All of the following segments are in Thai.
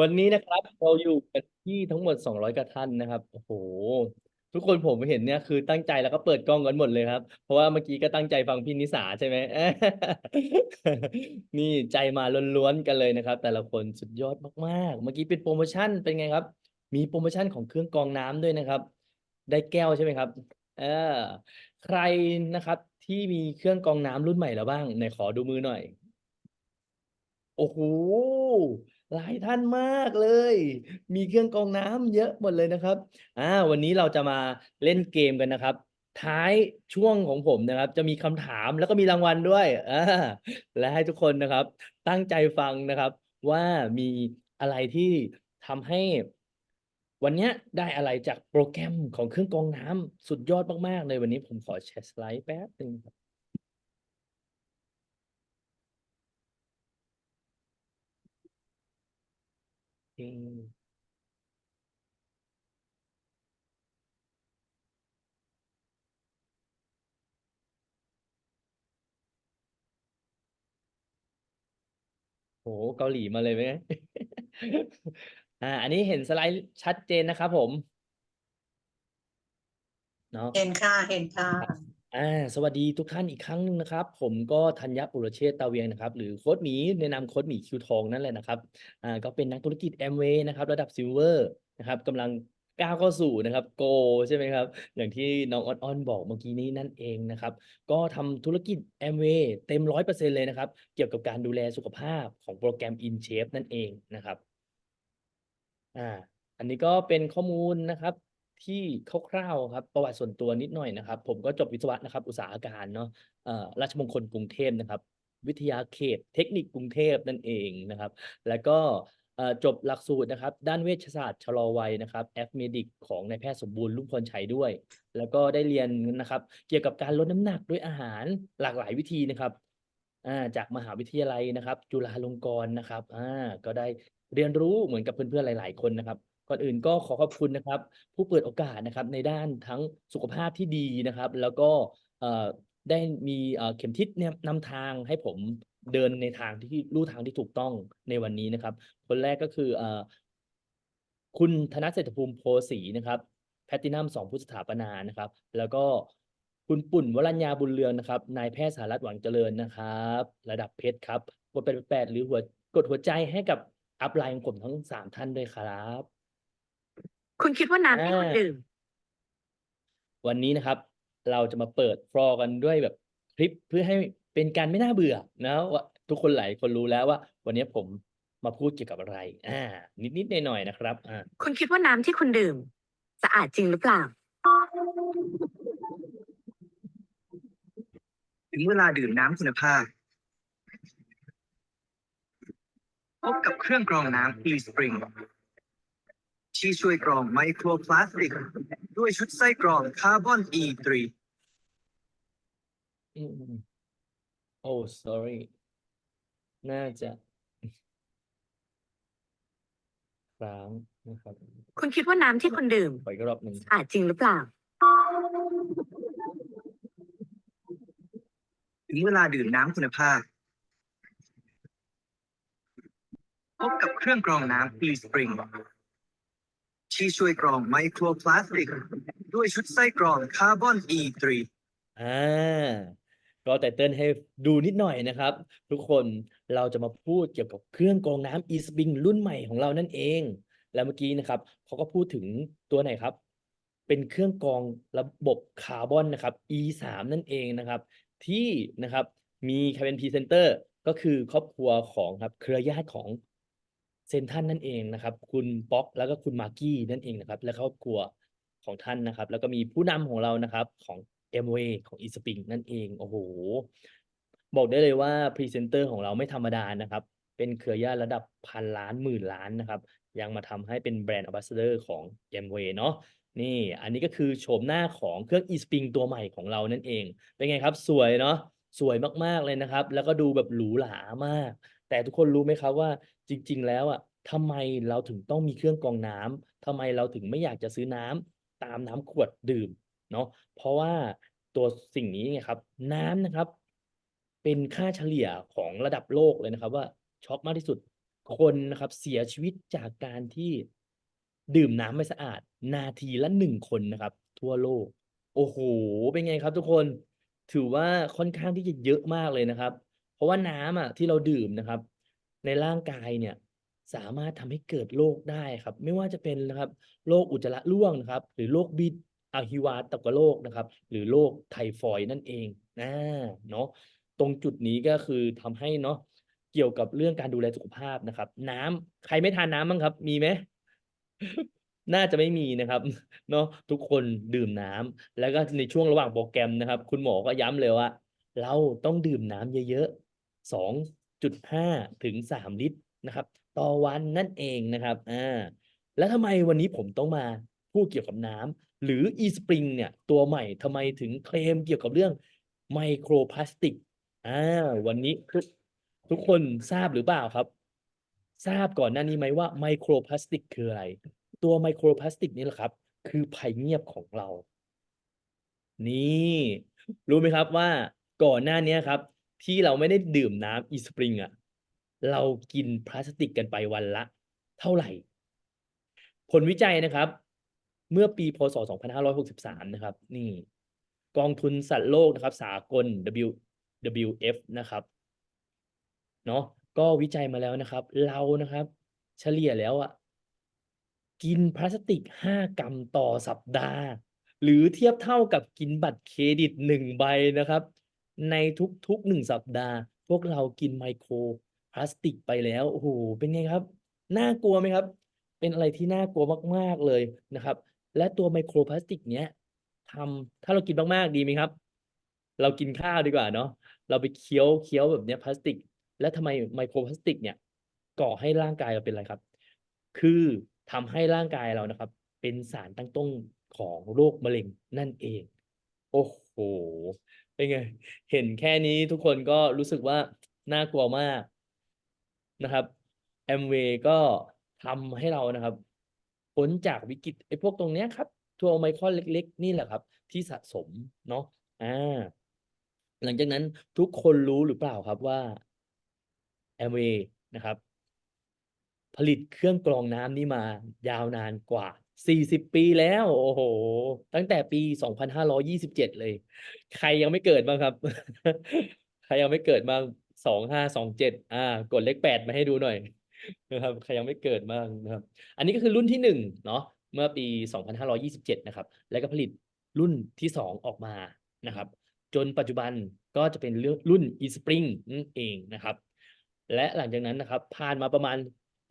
วันนี้นะครับ เราอยู่กันที่ทั้งหมด200กว่าท่านนะครับ โอ้โห ทุกคนผมเห็นเนี่ยคือตั้งใจแล้วก็เปิดกล้องกันหมดเลยครับ เพราะว่าเมื่อกี้ก็ตั้งใจฟังพี่นิสาใช่ไหม นี่ใจมาล้วนๆกันเลยนะครับ แต่ละคนสุดยอดมากๆ เมื่อกี้เป็นโปรโมชั่นเป็นไงครับ มีโปรโมชั่นของเครื่องกรองน้ำด้วยนะครับ ได้แก้วใช่ไหมครับเออใครนะครับที่มีเครื่องกรองน้ำรุ่นใหม่แล้วบ้างไหนขอดูมือหน่อย โอ้โห หลายท่านมากเลย มีเครื่องกรองน้ำเยอะหมดเลยนะครับอ่าวันนี้เราจะมาเล่นเกมกันนะครับ ท้ายช่วงของผมนะครับ จะมีคำถามแล้วก็มีรางวัลด้วยอ่าและให้ทุกคนนะครับ ตั้งใจฟังนะครับ ว่ามีอะไรที่ทำให้ วันนี้ได้อะไรจากโปรแกรมของเครื่องกรองน้ำสุดยอดมากๆเลยวันนี้ผมขอแชร์สไลด์แป๊บหนึ่งครับ อืมโอ้โฮเกาหลีมาเลยไหม อ่า อันนี้เห็นสไลด์ชัดเจนนะครับผม เนาะ เห็นค่ะ เห็นค่ะ อาสวัสดีทุกท่านอีกครั้งหนึ่งนะครับ ผมก็ธัญญปุรเชษฐ์ตาเวียงนะครับ หรือโค้ชหมีในนามโค้ชหมีคิวทองนั่นแหละนะครับอ่าก็เป็นนักธุรกิจ Amway นะครับ ระดับ Silver นะครับกำลังก้าวเข้าสู่นะครับ Gold ใช่ไหมครับ อย่างที่น้องอ้อนบอกเมื่อกี้นี้นั่นเองนะครับ ก็ทำธุรกิจ Amway เต็ม100%เปอร์เซ็นต์เลยนะครับ เกี่ยวกับการดูแลสุขภาพของโปรแกรม InShape นั่นเองนะครับอาอันนี้ก็เป็นข้อมูลนะครับ ที่คร่าวๆครับประวัติส่วนตัวนิดหน่อยนะครับ ผมก็จบวิศวะนะครับ อุตสาหการเนาะราชมงคลกรุงเทพนะครับ วิทยาเขต เทคนิคกรุงเทพนั่นเองนะครับ แล้วก็จบหลักสูตรนะครับ ด้านเวชศาสตร์ชะลอวัยนะครับ F-Medic ของนายแพทย์สมบูรณ์รุ่งพรชัยด้วย แล้วก็ได้เรียนนะครับ เกี่ยวกับการลดน้ำหนักด้วยอาหารหลากหลายวิธีนะครับจากมหาวิทยาลัยนะครับ จุฬาลงกรณ์นะครับก็ได้เรียนรู้เหมือนกับเพื่อนๆหลาย ๆ คนนะครับ ก่อนอื่นก็ขอขอบคุณนะครับ ผู้เปิดโอกาสนะครับในด้านทั้งสุขภาพที่ดีนะครับ แล้วก็ได้มีเข็มทิศแนวนำทางให้ผมเดินในทางที่ลู่ทางที่ถูกต้องในวันนี้นะครับ คนแรกก็คืออคุณธนเศรษฐภูมิโพธิ์ศรีนะครับแพลทินัม2ผู้สถาปนานะครับ แล้วก็คุณปุ่นวรัญญาบุญเรืองนะครับนายแพทย์สหรัฐหวังเจริญนะครับ ระดับเพชรครับกด888หรือหัวกดหัวใจให้กับอัปไลน์ของผมทั้ง3ท่านด้วยครับ คุณคิดว่าน้ำที่คุณอาดื่ม วันนี้นะครับ เราจะมาเปิดฟลอร์กันด้วยแบบคลิปเพื่อให้เป็นการไม่น่าเบื่อนะว่าทุกคนหลายคนรู้แล้วว่า วันนี้ผมมาพูดเกี่ยวกับอะไรอานิดๆหน่อยๆนะครับอาคุณคิดว่าน้ำที่คุณดื่มสะอาดจริงหรือเปล่า ถึงเวลาดื่มน้ำคุณภาพ พบกับเครื่องกรองน้ำ eSpring ที่ช่วยกรองไมโครพลาสติก ด้วยชุดไส้กรองคาร์บอน E3 อืมโอ้ sorry น่าจะค้างนะครับคุณคิดว่าน้ำที่คุณดื่ม ขออีกรอบหนึ่งสะอาดจริงหรือเปล่า ถึงเวลาดื่มน้ำคุณภาพ พบกับเครื่องกรองน้ำ eSpring ที่ช่วยกรองไมโครพลาสติก ด้วยชุดไส้กรองคาร์บอน E3 อ่าก็ไตเติ้ลให้ดูนิดหน่อยนะครับ ทุกคนเราจะมาพูดเกี่ยวกับเครื่องกรองน้ำ eSpring รุ่นใหม่ของเรานั่นเอง แล้วเมื่อกี้นะครับเขาก็พูดถึงตัวไหนครับ เป็นเครื่องกรองระบบคาร์บอนนะครับ E3 นั่นเองนะครับ ที่นะครับมีใครเป็นพรีเซนเตอร์ก็คือครอบครัวของครับเครือญาติของ เซนทรัลนั่นเองนะครับ คุณป๊อกแล้วก็คุณมากกี้นั่นเองนะครับ และครอบครัวของท่านนะครับ แล้วก็มีผู้นำของเรานะครับของ Amway ของ eSpring นั่นเองโอ้โฮบอกได้เลยว่าพรีเซนเตอร์ของเราไม่ธรรมดานะครับ เป็นเครือญาติระดับพันล้านหมื่นล้านนะครับ ยังมาทำให้เป็นแบรนด์ Ambassador ของ Amway เนาะนี่อันนี้ก็คือโฉมหน้าของเครื่อง eSpring ตัวใหม่ของเรานั่นเอง เป็นไงครับ สวยเนาะสวยมากๆเลยนะครับ แล้วก็ดูแบบหรูหรามาก แต่ทุกคนรู้ไหมครับว่าจริง ๆ แล้วอะทำไมเราถึงต้องมีเครื่องกรองน้ำทำไมเราถึงไม่อยากจะซื้อน้ำตามน้ำขวดดื่มเนาะเพราะว่าตัวสิ่งนี้ไงครับ น้ำนะครับ เป็นค่าเฉลี่ยของระดับโลกเลยนะครับ ว่าช็อกมากที่สุดคนนะครับ เสียชีวิตจากการที่ดื่มน้ำไม่สะอาด นาทีละหนึ่งคนนะครับ ทั่วโลก โอ้โห เป็นไงครับทุกคน ถือว่าค่อนข้างที่จะเยอะมากเลยนะครับ เพราะว่าน้ำอะที่เราดื่มนะครับ ในร่างกายเนี่ยสามารถทำให้เกิดโรคได้ครับ ไม่ว่าจะเป็นนะครับโรคอุจจาระร่วงนะครับ หรือโรคบิดอะฮิวาตกโรคนะครับ หรือโรคไทฟอยนั่นเองนะเนาะตรงจุดนี้ก็คือทำให้เนาะเกี่ยวกับเรื่องการดูแลสุขภาพนะครับ น้ำใครไม่ทานน้ำบ้างครับ มีไหมน่าจะไม่มีนะครับเนาะทุกคนดื่มน้ำแล้วก็ในช่วงระหว่างโปรแกรมนะครับ คุณหมอก็ย้ำเลยว่า เราต้องดื่มน้ำเยอะ ๆสองจุดห้าถึงสามลิตรนะครับ ต่อวันนั่นเองนะครับอ่าแล้วทำไมวันนี้ผมต้องมาพูดเกี่ยวกับน้ำหรือ eSpring เนี่ยตัวใหม่ทำไมถึงเคลมเกี่ยวกับเรื่องไมโครพลาสติกอ่าวันนี้ทุกทุกคนทราบหรือเปล่าครับ ทราบก่อนหน้านี้ไหมว่าไมโครพลาสติกคืออะไร ตัวไมโครพลาสติกนี่แหละครับ คือภัยเงียบของเรา นี่ รู้ไหมครับว่าก่อนหน้านี้ครับ ที่เราไม่ได้ดื่มน้ำอีสปริงอะเรากินพลาสติกกันไปวันละ เท่าไหร่ ผลวิจัยนะครับ เมื่อปีพศ 2563 นะครับ นี่ กองทุนสัตว์โลกนะครับ สากล W WF นะครับเนาะก็วิจัยมาแล้วนะครับ เรานะครับ เฉลี่ยแล้วอะกินพลาสติก 5 กรัมต่อสัปดาห์ หรือเทียบเท่ากับกินบัตรเครดิต 1 ใบนะครับ ในทุกๆ1สัปดาห์ พวกเรากินไมโครพลาสติกไปแล้วโอ้โฮเป็นไงครับ น่ากลัวไหมครับ เป็นอะไรที่น่ากลัวมากๆเลยนะครับ และตัวไมโครพลาสติกเนี้ยทำถ้าเรากินมากๆดีไหมครับ เรากินข้าวดีกว่าเนาะเราไปเคี้ยวเคี้ยวแบบเนี้ยพลาสติก แล้วทำไมไมโครพลาสติกเนี่ยก่อให้ร่างกายเราเป็นอะไรครับ คือทำให้ร่างกายเรานะครับ เป็นสารตั้งต้นของโรคมะเร็งนั่นเอง โอ้โฮ เป็นไง เห็นแค่นี้ทุกคนก็รู้สึกว่าน่ากลัวมากนะครับ Amway ก็ทำให้เรานะครับพ้นจากวิกฤตไอ้พวกตรงเนี้ยครับตัวโอไมครอนเล็ก ๆ นี่แหละครับ ที่สะสมเนาะอ่า หลังจากนั้นทุกคนรู้หรือเปล่าครับว่า Amway นะครับ ผลิตเครื่องกรองน้ำนี้มายาวนานกว่า 40ปีแล้ว โอ้โฮตั้งแต่ปี2527เจ็ดเลย ใครยังไม่เกิดบ้างครับ ใครยังไม่เกิดบ้าง2527องเจ็ดอ่า กดเลข8มาให้ดูหน่อยนะครับ ใครยังไม่เกิดบ้างนะครับ อันนี้ก็คือรุ่นที่1เนาะเมื่อปี2527นห้ารอยี่สิบเจ็ดนะครับ แล้วก็ผลิตรุ่นที่2องออกมานะครับ จนปัจจุบันก็จะเป็นเรื่องรุ่น eSpring นั่นเองนะครับ และหลังจากนั้นนะครับ ผ่านมาประมาณ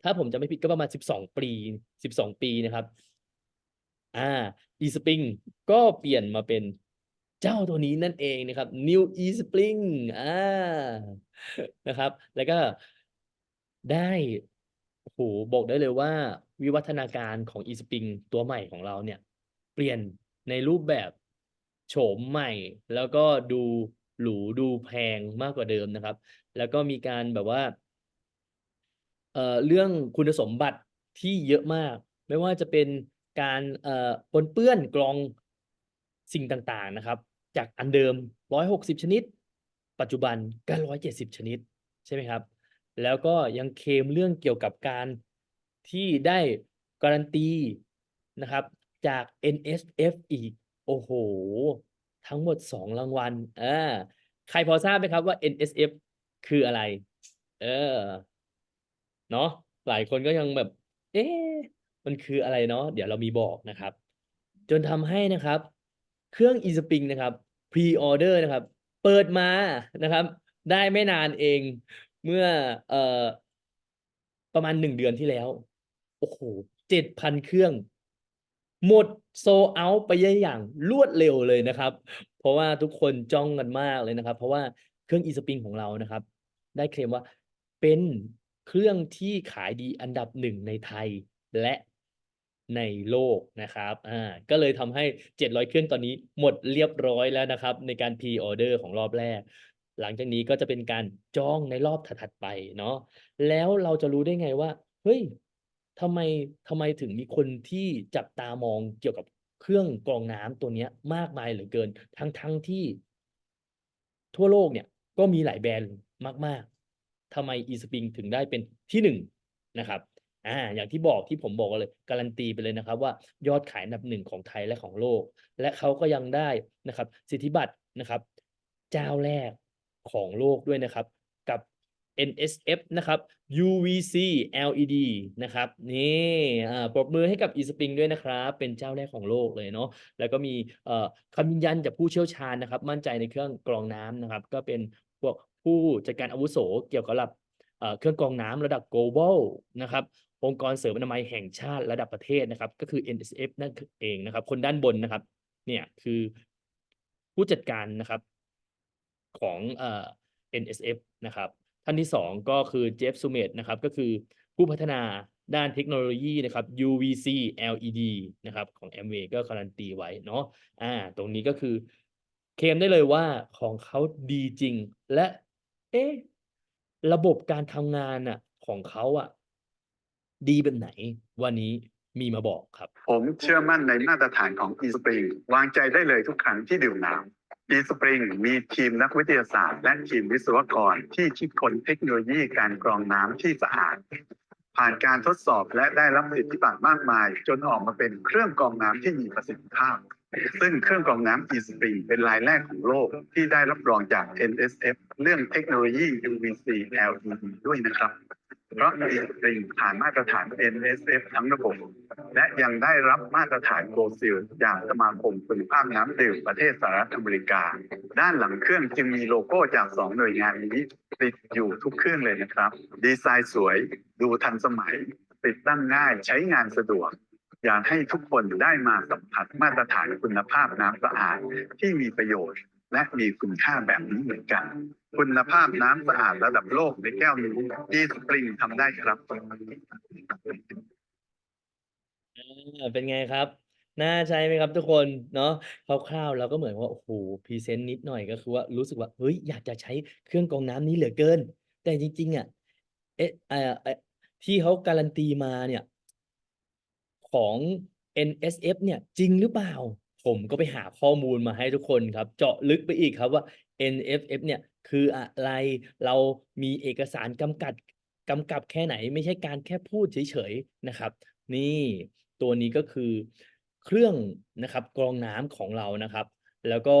ถ้าผมจำไม่ผิดก็ประมาณ 12 ปี 12 ปีนะครับ อา eSpring ก็เปลี่ยนมาเป็นเจ้าตัวนี้นั่นเองนะครับ New eSpring อานะครับ แล้วก็ได้โอ้โฮบอกได้เลยว่า วิวัฒนาการของ eSpring ตัวใหม่ของเราเนี่ย เปลี่ยนในรูปแบบโฉมใหม่ แล้วก็ดูหรูดูแพงมากกว่าเดิมนะครับ แล้วก็มีการแบบว่าเอ่อเรื่องคุณสมบัติที่เยอะมาก ไม่ว่าจะเป็น การเอ่อปนเปื้อนกรองสิ่งต่างๆนะครับ จากอันเดิม 160 ชนิด ปัจจุบันก็170 ชนิดใช่ไหมครับ แล้วก็ยังเคมเรื่องเกี่ยวกับการที่ได้การันตีนะครับจาก NSF อีก โอ้โฮทั้งหมด 2 รางวัลอ่าใครพอทราบไหมครับว่า NSF คืออะไร?เออ เนาะหลายคนก็ยังแบบ เอ๊ะ มันคืออะไรเนาะเดี๋ยวเรามีบอกนะครับ จนทำให้นะครับ เครื่อง eSpring นะครับ Pre-order นะครับ เปิดมานะครับ ได้ไม่นานเองเมื่อเอ่อประมาณ1เดือนที่แล้ว โอ้โฮ7,000เครื่อง หมด sold out ไปได้อย่างรวดเร็วเลยนะครับ เพราะว่าทุกคนจ้องกันมากเลยนะครับ เพราะว่าเครื่อง eSpring ของเรานะครับ ได้เคลมว่าเป็นเครื่องที่ขายดีอันดับ1ในไทยและ ในโลกนะครับ อ่า ก็เลยทำให้ 700 เครื่องตอนนี้หมดเรียบร้อยแล้วนะครับ ในการ Pre-order ของรอบแรก หลังจากนี้ก็จะเป็นการจองในรอบถัดๆไปเนาะ แล้วเราจะรู้ได้ไงว่า เฮ้ยทำไมทำไมถึงมีคนที่จับตามองเกี่ยวกับเครื่องกรองน้ำตัวเนี้ยมากมายเหลือเกิน ทั้งๆที่ ทั่วโลกเนี่ยก็มีหลายแบรนด์มาก ๆทำไม eSpring ถึงได้เป็นที่1นะครับ อ่าอย่างที่บอกที่ผมบอกเลยการันตีไปเลยนะครับ ว่ายอดขายอันดับหนึ่งของไทยและของโลก และเขาก็ยังได้นะครับ สิทธิบัตรนะครับ เจ้าแรกของโลกด้วยนะครับ กับ NSF นะครับ UVC LED นะครับนี่อ่าปรบมือให้กับ eSpring ด้วยนะครับ เป็นเจ้าแรกของโลกเลยเนาะแล้วก็มีเอ่อคำยืนยันจากผู้เชี่ยวชาญนะครับ มั่นใจในเครื่องกรองน้ำนะครับ ก็เป็นพวกผู้จัดการอาวุโสเกี่ยวกับเอ่อเครื่องกรองน้ำระดับ global นะครับ องค์กรเสริมอนามัยแห่งชาติระดับประเทศนะครับ ก็คือ NSF นั่นเองนะครับ คนด้านบนนะครับ เนี่ยคือผู้จัดการนะครับของเอ่อ NSF นะครับ ท่านที่สองก็คือเจฟซูเมตนะครับ ก็คือผู้พัฒนาด้านเทคโนโลยีนะครับ UVC LED นะครับ ของ MW ก็การันตีไว้เนาะอ่า ตรงนี้ก็คือเคมได้เลยว่าของเขาดีจริง และ เอ๊ะ ระบบการทำงานน่ะของเขาอะ ดีแบบไหน วันนี้มีมาบอกครับ ผมเชื่อมั่นในมาตรฐานของ eSpring วางใจได้เลยทุกครั้งที่ดื่มน้ำ eSpring มีทีมนักวิทยาศาสตร์ และทีมวิศวกรที่คิดค้นเทคโนโลยีการกรองน้ำที่สะอาด ผ่านการทดสอบและได้รับสิทธิบัตรมากมาย จนออกมาเป็นเครื่องกรองน้ำที่มีประสิทธิภาพ ซึ่งเครื่องกรองน้ำ eSpring เป็นรายแรกของโลกที่ได้รับรองจาก NSF เรื่องเทคโนโลยี UVC LED ด้วยนะครับ เพราะ eSpring ผ่านมาตรฐาน NSF ทั้งระบบ และยังได้รับมาตรฐานโกลซิลจากสมาคมคุณภาพน้ำดื่มประเทศสหรัฐอเมริกา ด้านหลังเครื่องจึงมีโลโก้จากสองหน่วยงานนี้ ติดอยู่ทุกเครื่องเลยนะครับ ดีไซน์สวย ดูทันสมัย ติดตั้งง่ายใช้งานสะดวกอยากให้ทุกคนได้มาสัมผัสมาตรฐานคุณภาพน้ำสะอาดที่มีประโยชน์ และมีคุณค่าแบบนี้เหมือนกัน คุณภาพน้ำสะอาดระดับโลกในแก้วนี้ที่สปริงทำได้ครับ อ่าเป็นไงครับ น่าใช้ไหมครับทุกคนเนาะคร่าวๆเราก็เหมือนว่าโอ้โหพรีเซนต์นิดหน่อยก็คือว่ารู้สึกว่าเฮ้ยอยากจะใช้เครื่องกรองน้ำนี้เหลือเกิน แต่จริงๆอะเอ๊ะเอ่อเอ่อที่เขาการันตีมาเนี่ย ของ NSF เนี่ยจริงหรือเปล่า ผมก็ไปหาข้อมูลมาให้ทุกคนครับ เจาะลึกไปอีกครับว่า NSF เนี่ยคืออะไรเรามีเอกสารกำกับกำกับแค่ไหน ไม่ใช่การแค่พูดเฉยๆนะครับ นี่ตัวนี้ก็คือเครื่องนะครับกรองน้ำของเรานะครับ แล้วก็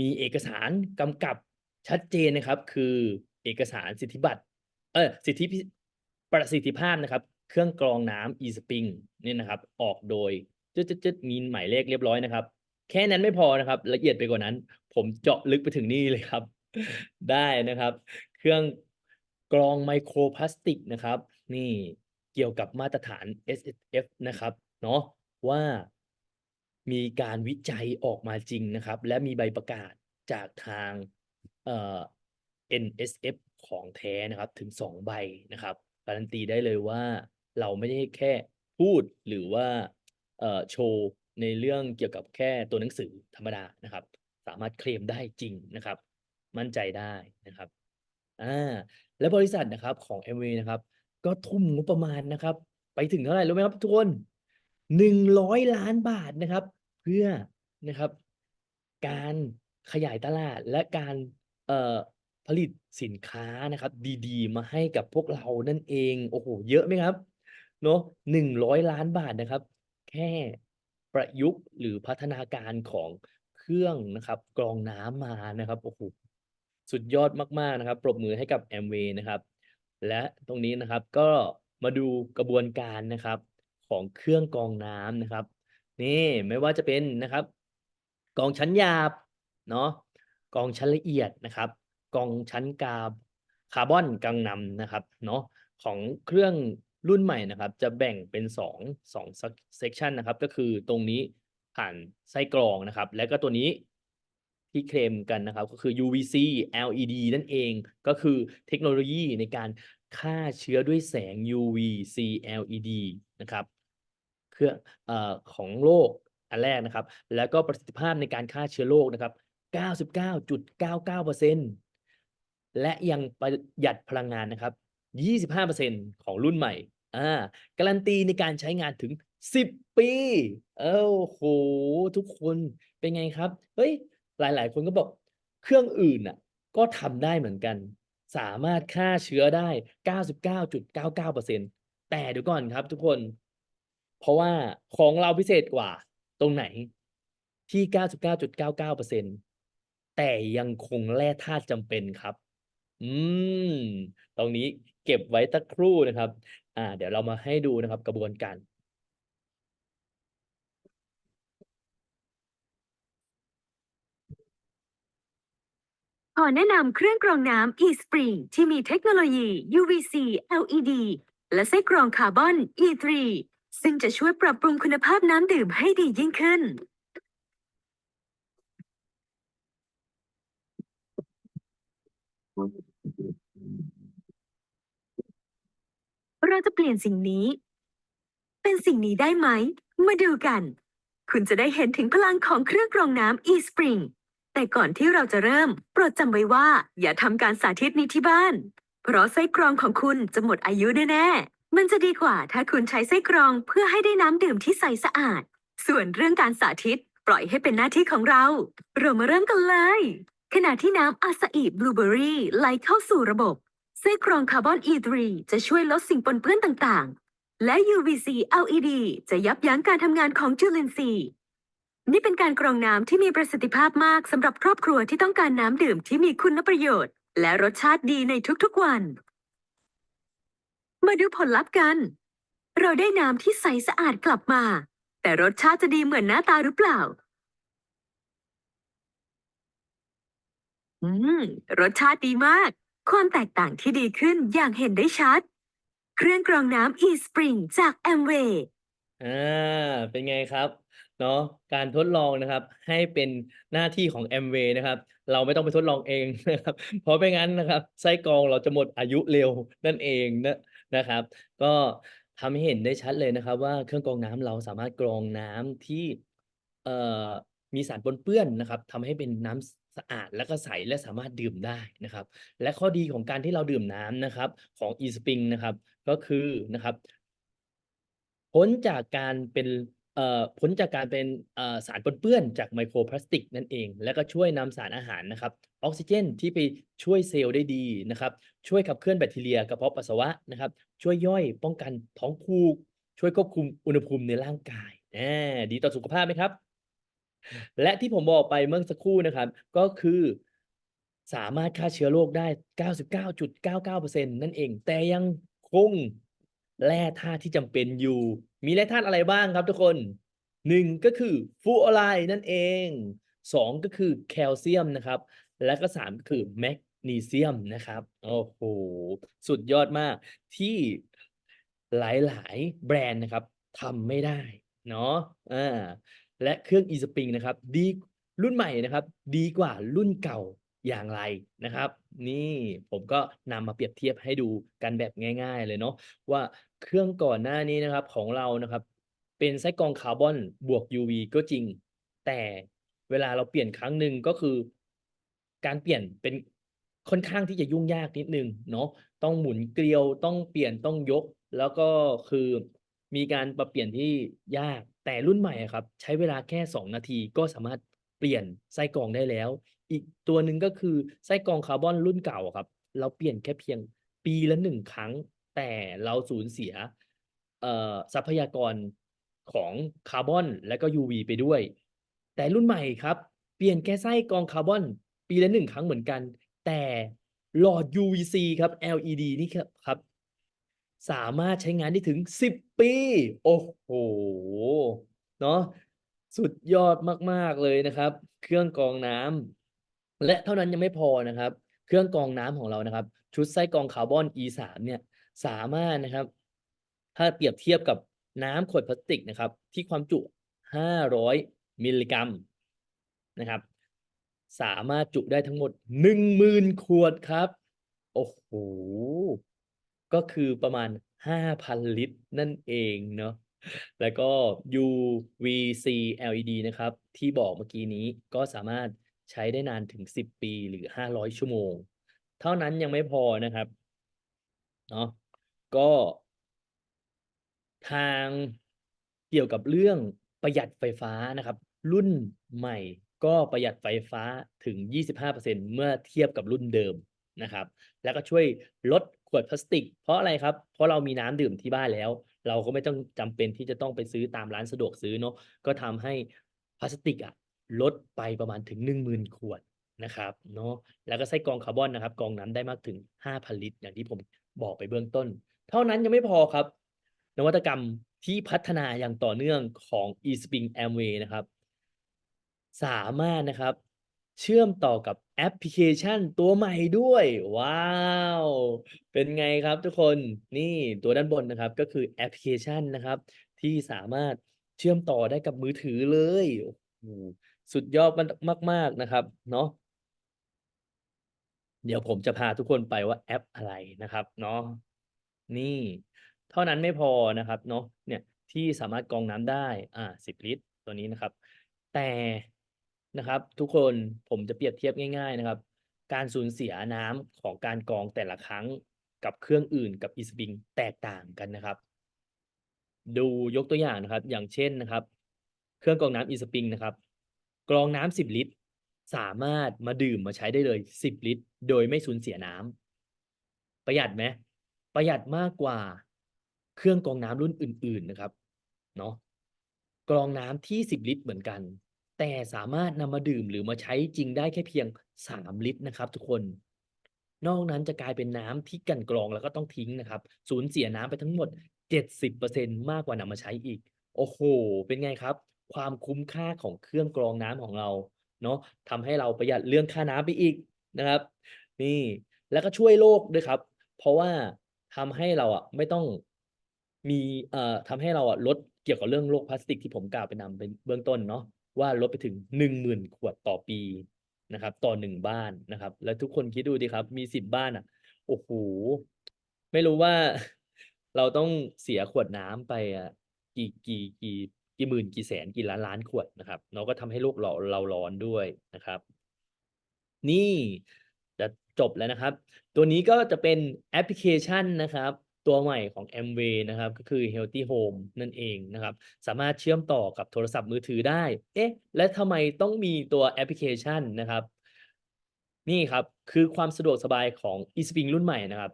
มีเอกสารกำกับชัดเจนนะครับ คือเอกสารสิทธิบัตรเออสิทธิพิประสิทธิภาพนะครับ เครื่องกรองน้ำ eSpring นี่นะครับ ออกโดย จึ๊ดจึ๊ดจึ๊ดมีหมายเลขเรียบร้อยนะครับ แค่นั้นไม่พอนะครับ ละเอียดไปกว่านั้น ผมเจาะลึกไปถึงนี่เลยครับ ได้นะครับ เครื่องกรองไมโครพลาสติกนะครับ นี่เกี่ยวกับมาตรฐาน SSF นะครับเนาะว่ามีการวิจัยออกมาจริงนะครับ และมีใบประกาศจากทางเอ่อ NSF ของแท้นะครับถึงสองใบนะครับ การันตีได้เลยว่าเราไม่ได้แค่พูดหรือว่า โชว์ในเรื่องเกี่ยวกับแค่ตัวหนังสือธรรมดานะครับ สามารถเคลมได้จริงนะครับ มั่นใจได้นะครับอ่าและบริษัทนะครับของ MV นะครับ ก็ทุ่มงบประมาณนะครับ ไปถึงเท่าไหร่รู้ไหมครับทุกคนหนึ่งร้อยล้านบาทนะครับ เพื่อนะครับ การขยายตลาดและการเอ่อผลิตสินค้านะครับ ดีๆ มาให้กับพวกเรานั่นเอง โอ้โห เยอะไหมครับเนาะหนึ่งร้อยล้านบาทนะครับ แค่ประยุกต์หรือพัฒนาการของเครื่องนะครับกรองน้ำมานะครับโอ้โหสุดยอดมากๆนะครับ ปรบมือให้กับ Amway นะครับ และตรงนี้นะครับก็มาดูกระบวนการนะครับของเครื่องกรองน้ำนะครับ นี่ไม่ว่าจะเป็นนะครับกรองชั้นหยาบเนาะกรองชั้นละเอียดนะครับกรองชั้นกาบคาร์บอนกังนำนะครับเนาะของเครื่อง รุ่นใหม่นะครับ จะแบ่งเป็นสองสองเซกชันนะครับ ก็คือตรงนี้ผ่านไส้กรองนะครับ แล้วก็ตัวนี้ที่เคลมกันนะครับ ก็คือ UVC LED นั่นเอง ก็คือเทคโนโลยีในการฆ่าเชื้อด้วยแสง UVC LED นะครับเครื่องอของโลกอันแรกนะครับ แล้วก็ประสิทธิภาพในการฆ่าเชื้อโรคนะครับ 99.99%และยังประหยัดพลังงานนะครับ 25%ของรุ่นใหม่อ่าการันตีในการใช้งานถึง 10 ปี เอ้าโห ทุกคนเป็นไงครับ เฮ้ย หลาย ๆ คนก็บอกเครื่องอื่นน่ะก็ทำได้เหมือนกัน สามารถฆ่าเชื้อได้ 99.99%แต่เดี๋ยวก่อนครับทุกคน เพราะว่าของเราพิเศษกว่าตรงไหนที่ 99.99%แต่ยังคงแร่ธาตุจำเป็นครับ อืม ตรงนี้ เก็บไว้สักครู่นะครับอ่าเดี๋ยวเรามาให้ดูนะครับกระบวนการขอแนะนำเครื่องกรองน้ำ eSpring ที่มีเทคโนโลยี UVC LED และไส้กรองคาร์บอน E3 ซึ่งจะช่วยปรับปรุงคุณภาพน้ำดื่มให้ดียิ่งขึ้น เราจะเปลี่ยนสิ่งนี้ เป็นสิ่งนี้ได้ไหม มาดูกัน คุณจะได้เห็นถึงพลังของเครื่องกรองน้ำ eSpring แต่ก่อนที่เราจะเริ่ม โปรดจำไว้ว่า อย่าทำการสาธิตนี้ที่บ้าน เพราะไส้กรองของคุณจะหมดอายุแน่ๆมันจะดีกว่าถ้าคุณใช้ไส้กรองเพื่อให้ได้น้ำดื่มที่ใสสะอาด ส่วนเรื่องการสาธิต ปล่อยให้เป็นหน้าที่ของเรา เรามาเริ่มกันเลย ขณะที่น้ำอาซาอิบลูเบอรี่ไหลเข้าสู่ระบบ ไส้กรองคาร์บอน E3 จะช่วยลดสิ่งปนเปื้อนต่างๆ และ UVC LED จะยับยั้งการทำงานของจุลินทรีย์ นี่เป็นการกรองน้ำที่มีประสิทธิภาพมากสำหรับครอบครัวที่ต้องการน้ำดื่มที่มีคุณประโยชน์ และรสชาติดีในทุกๆวัน มาดูผลลัพธ์กัน เราได้น้ำที่ใสสะอาดกลับมา แต่รสชาติจะดีเหมือนหน้าตาหรือเปล่า อืม รสชาติดีมาก ความแตกต่างที่ดีขึ้นอย่างเห็นได้ชัด เครื่องกรองน้ำ eSpring จาก Amway อ่าเป็นไงครับเนาะการทดลองนะครับ ให้เป็นหน้าที่ของ Amway นะครับ เราไม่ต้องไปทดลองเองนะครับ เพราะไม่งั้นนะครับไส้กรองเราจะหมดอายุเร็วนั่นเองนะนะครับ ก็ทำให้เห็นได้ชัดเลยนะครับ ว่าเครื่องกรองน้ำเราสามารถกรองน้ำที่เอ่อมีสารปนเปื้อนนะครับทำให้เป็นน้ำ สะอาดและก็ใสและสามารถดื่มได้นะครับ และข้อดีของการที่เราดื่มน้ำนะครับ ของ eSpring นะครับ ก็คือนะครับพ้นจากการเป็นเอ่อพ้นจากการเป็นเอ่อสารปนเปื้อนจากไมโครพลาสติกนั่นเอง แล้วก็ช่วยนำสารอาหารนะครับ ออกซิเจนที่ไปช่วยเซลล์ได้ดีนะครับ ช่วยขับเคลื่อนแบคทีเรียกระเพาะปัสสาวะนะครับ ช่วยย่อยป้องกันท้องผูก ช่วยควบคุมอุณหภูมิในร่างกายอดีต่อสุขภาพไหมครับ และที่ผมบอกไปเมื่อสักครู่นะครับ ก็คือสามารถฆ่าเชื้อโรคได้ 99.99%นั่นเอง แต่ยังคงแร่ธาตุที่จำเป็นอยู่ มีแร่ธาตุอะไรบ้างครับทุกคน 1 ก็คือฟูออไรด์นั่นเอง 2 ก็คือแคลเซียมนะครับ และก็ 3 ก็คือแมกนีเซียมนะครับ โอ้โห สุดยอดมากที่หลาย ๆ แบรนด์นะครับทำไม่ได้ เนาะอ่า และเครื่อง eSpring นะครับดีรุ่นใหม่นะครับ ดีกว่ารุ่นเก่าอย่างไรนะครับ นี่ผมก็นำมาเปรียบเทียบให้ดูกันแบบง่าย ๆ เลยเนาะว่าเครื่องก่อนหน้านี้นะครับของเรานะครับ เป็นไส้กรองคาร์บอนบวก UV ก็จริง แต่เวลาเราเปลี่ยนครั้งหนึ่งก็คือ การเปลี่ยนเป็นค่อนข้างที่จะยุ่งยากนิดนึงเนาะต้องหมุนเกลียวต้องเปลี่ยนต้องยก แล้วก็คือมีการปรับเปลี่ยนที่ยาก แต่รุ่นใหม่ครับ ใช้เวลาแค่ 2 นาทีก็สามารถเปลี่ยนไส้กรองได้แล้ว อีกตัวหนึ่งก็คือไส้กรองคาร์บอนรุ่นเก่าครับ เราเปลี่ยนแค่เพียงปีละ1ครั้ง แต่เราสูญเสียทรัพยากรของคาร์บอนและก็ UV ไปด้วย แต่รุ่นใหม่ครับ เปลี่ยนแค่ไส้กรองคาร์บอน ปีละ1ครั้งเหมือนกัน แต่หลอด UVC ครับ LED นี่ครับ สามารถใช้งานได้ถึง 10 ปี โอ้โฮเนาะสุดยอดมาก ๆ เลยนะครับ เครื่องกรองน้ำและเท่านั้นยังไม่พอนะครับ เครื่องกรองน้ำของเรานะครับ ชุดไส้กรองคาร์บอน E3 เนี่ยสามารถนะครับ ถ้าเปรียบเทียบกับน้ำขวดพลาสติกนะครับ ที่ความจุ 500 มิลลิกรัมนะครับ สามารถจุได้ทั้งหมด 10,000 ขวดครับ โอ้โฮ ก็คือประมาณ 5,000 ลิตรนั่นเองเนาะแล้วก็ UVC LED นะครับ ที่บอกเมื่อกี้นี้ก็สามารถใช้ได้นานถึง 10 ปีหรือ 500 ชั่วโมง เท่านั้นยังไม่พอนะครับเนาะก็ทางเกี่ยวกับเรื่องประหยัดไฟฟ้านะครับ รุ่นใหม่ก็ประหยัดไฟฟ้าถึง 25%เมื่อเทียบกับรุ่นเดิมนะครับ แล้วก็ช่วยลด ขวดพลาสติก เพราะอะไรครับ เพราะเรามีน้ำดื่มที่บ้านแล้ว เราก็ไม่ต้องจำเป็นที่จะต้องไปซื้อตามร้านสะดวกซื้อเนาะก็ทำให้พลาสติกอะลดไปประมาณถึง 10,000 ขวดนะครับเนาะแล้วก็ไส้กรองคาร์บอนนะครับกรองน้ำได้มากถึง 5,000 ลิตร อย่างที่ผมบอกไปเบื้องต้น เท่านั้นยังไม่พอครับ นวัตกรรมที่พัฒนาอย่างต่อเนื่องของ eSpring Amway นะครับ สามารถนะครับ เชื่อมต่อกับ แอปพลิเคชันตัวใหม่ด้วย ว้าว เป็นไงครับทุกคนนี่ตัวด้านบนนะครับก็คือแอปพลิเคชันนะครับ ที่สามารถเชื่อมต่อได้กับมือถือเลยสุดยอดมันมาก ๆ นะครับ เนาะเดี๋ยวผมจะพาทุกคนไปว่าแอปอะไรนะครับ เนาะนี่ เท่านั้นไม่พอนะครับ เนาะเนี่ยที่สามารถกรองน้ำได้ อ่าสิบลิตรตัวนี้นะครับ แต่ นะครับ ทุกคนผมจะเปรียบเทียบง่าย ๆนะครับ การสูญเสียน้ำของการกรองแต่ละครั้งกับเครื่องอื่นกับอีสปริงแตกต่างกันนะครับ ดูยกตัวอย่างนะครับ อย่างเช่นนะครับ เครื่องกรองน้ำอีสปริงนะครับ กรองน้ำสิบลิตร สามารถมาดื่มมาใช้ได้เลยสิบลิตร โดยไม่สูญเสียน้ำประหยัดไหมประหยัดมากกว่าเครื่องกรองน้ำรุ่นอื่น ๆนะครับเนาะกรองน้ำที่สิบลิตรเหมือนกัน แต่สามารถนำมาดื่มหรือมาใช้จริงได้แค่เพียงสามลิตรนะครับทุกคน นอกนั้นจะกลายเป็นน้ำที่กันกรองแล้วก็ต้องทิ้งนะครับ สูญเสียน้ำไปทั้งหมด 70%มากกว่านำมาใช้อีก โอ้โห เป็นไงครับ ความคุ้มค่าของเครื่องกรองน้ำของเราเนาะทำให้เราประหยัดเรื่องค่าน้ำไปอีกนะครับ นี่แล้วก็ช่วยโลกด้วยครับ เพราะว่าทำให้เราอะไม่ต้องมีเอ่อทำให้เราอะลดเกี่ยวกับเรื่องโลกพลาสติกที่ผมกล่าวไปนำเป็นเบื้องต้นเนาะ ว่าลดไปถึงหนึ่งหมื่นขวดต่อปีนะครับ ต่อหนึ่งบ้านนะครับ แล้วทุกคนคิดดูดิครับ มีสิบบ้านอะโอ้โหไม่รู้ว่าเราต้องเสียขวดน้ำไปอะกี่กี่กี่กี่หมื่นกี่แสนกี่ล้านล้านขวดนะครับเนาก็ทำให้โลกเราเราร้อนด้วยนะครับ นี่จะจบแล้วนะครับ ตัวนี้ก็จะเป็นแอปพลิเคชันนะครับ ตัวใหม่ของ Amway นะครับก็คือ Healthy Home นั่นเองนะครับ สามารถเชื่อมต่อกับโทรศัพท์มือถือได้ เอ๊ะ และทำไมต้องมีตัวแอปพลิเคชันนะครับ นี่ครับ คือความสะดวกสบายของ eSpring รุ่นใหม่นะครับ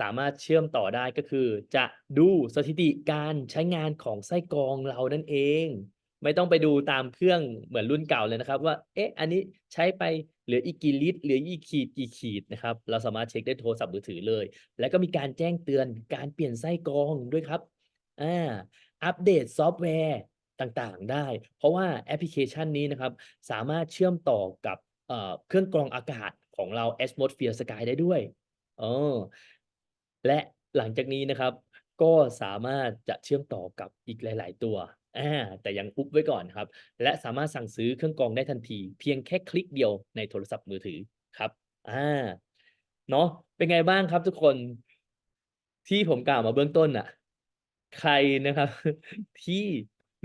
สามารถเชื่อมต่อได้ก็คือ จะดูสถิติการใช้งานของไส้กรองเรานั่นเอง ไม่ต้องไปดูตามเครื่องเหมือนรุ่นเก่าเลยนะครับ ว่าเอ๊ะอันนี้ใช้ไปเหลืออีกกี่ลิตรเหลืออีกขีดกี่ขีดนะครับ เราสามารถเช็คได้โทรศัพท์มือถือเลย แล้วก็มีการแจ้งเตือนการเปลี่ยนไส้กรองด้วยครับอ่าอัปเดตซอฟต์แวร์ต่างๆ ได้ เพราะว่าแอปพลิเคชันนี้นะครับ สามารถเชื่อมต่อกับเครื่องกรองอากาศของเรา Atmosphere Sky ได้ด้วยเออและหลังจากนี้นะครับ ก็สามารถจะเชื่อมต่อกับอีกหลาย ๆ ตัว อ่าแต่ยังอุบไว้ก่อนครับ และสามารถสั่งซื้อเครื่องกรองได้ทันที เพียงแค่คลิกเดียวในโทรศัพท์มือถือครับอ่าเนาะเป็นไงบ้างครับทุกคนที่ผมกล่าวมาเบื้องต้นน่ะ ใครนะครับ ที่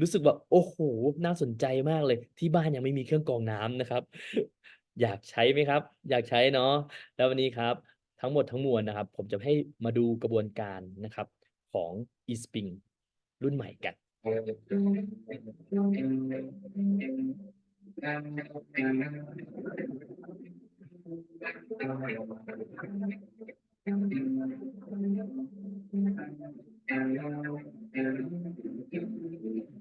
รู้สึกว่าโอ้โห น่าสนใจมากเลย ที่บ้านยังไม่มีเครื่องกรองน้ำนะครับ อยากใช้ไหมครับ อยากใช้เนาะแล้ววันนี้ครับ ทั้งหมดทั้งมวลนะครับ ผมจะให้มาดูกระบวนการนะครับของ eSpring รุ่นใหม่กัน and and and and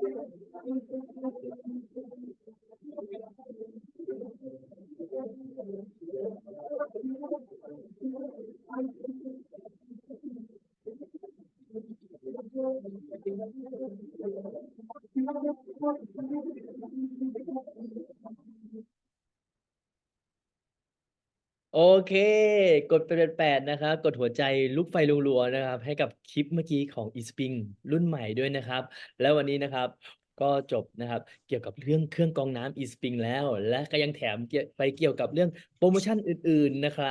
ありがとうございます。 เค กดเป็นแปดนะครับ กดหัวใจลูกไฟรัวๆนะครับ ให้กับคลิปเมื่อกี้ของ eSpring รุ่นใหม่ด้วยนะครับ แล้ววันนี้นะครับ ก็จบนะครับ เกี่ยวกับเรื่องเครื่องกรองน้ำ eSpring แล้ว และก็ยังแถมเกี่ยวไปเกี่ยวกับเรื่องโปรโมชั่นอื่น ๆนะครั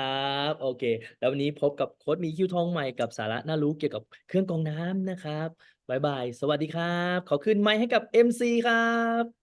บ โอเค แล้ววันนี้พบกับโค้ดมีคิวทองใหม่กับสาระน่ารู้เกี่ยวกับเครื่องกรองน้ำนะครับบายบาย สวัสดีครับ ขอขึ้นไมค์ให้กับ MC ครับ